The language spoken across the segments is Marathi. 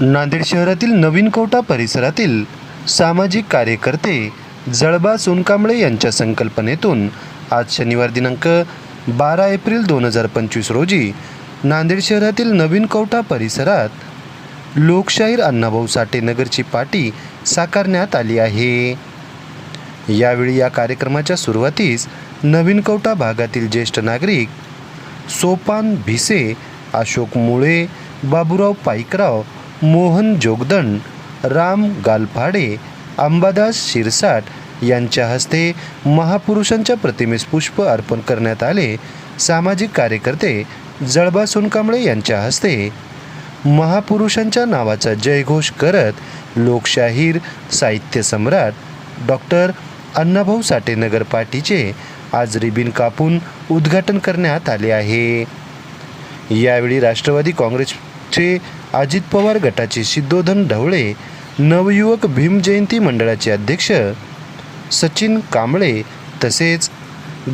नांदेड शहरातील नवीन कोटा परिसरातील सामाजिक कार्यकर्ते जळबा सोनकांबळे यांच्या संकल्पनेतून आज शनिवार दिनांक बारा एप्रिल दोन हजार पंचवीस रोजी नांदेड शहरातील नवीन कोटा परिसरात लोकशाहीर अण्णाभाऊ साठे नगरची पाटी साकारण्यात आली आहे. यावेळी या कार्यक्रमाच्या सुरुवातीस नवीन कवटा भागातील ज्येष्ठ नागरिक सोपान भिसे अशोक मुळे बाबूराव पाईकराव मोहन जोगदंड राम गालफाडे अंबादास शिरसाट यांच्या हस्ते महापुरुषांच्या प्रतिमेस पुष्प अर्पण करण्यात आले. सामाजिक कार्यकर्ते जळबा सोनकांबळे यांच्या हस्ते महापुरुषांच्या नावाचा जयघोष करत लोकशाहीर साहित्य सम्राट डॉक्टर अण्णाभाऊ साठे नगर पाटीचे आज रिबिन कापून उद्घाटन करण्यात आले आहे. यावेळी राष्ट्रवादी काँग्रेस चे अजित पवार गटाचे सिद्धोधन ढवळे नवयुवक भीम जयंती मंडळाचे अध्यक्ष सचिन कांबळे तसेच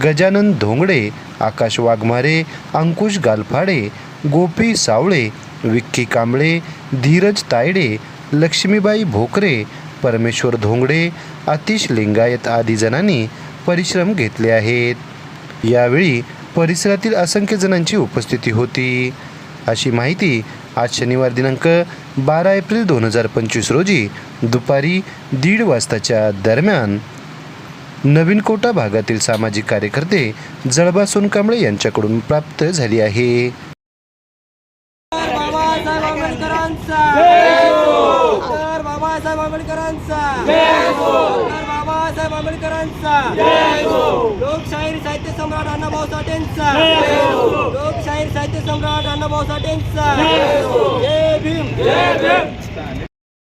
गजानन धोंगडे आकाश वाघमारे अंकुश गालफाडे गोपी सावळे विक्की कांबळे धीरज तायडे लक्ष्मीबाई भोकरे परमेश्वर धोंगडे आतिश लिंगायत आदी जणांनी परिश्रम घेतले आहेत. यावेळी परिसरातील असंख्य जणांची उपस्थिती होती. अशी माहिती आज शनिवार दिनांक बारा एप्रिल दोन हजार पंचवीस रोजी दुपारी दीड वाजताच्या दरम्यान नवीन कोटा भागातील सामाजिक कार्यकर्ते जळबा सोनकांबळे यांच्याकडून प्राप्त झाली आहे. बाबासाहेब आंबेडकरांचा. लोकशाहीर साहित्य सम्राट अण्णाभाऊ साठेंचा. लोकशाहीर साहित्य सम्राट अण्णाभाऊ साठेंचा. जय भीम.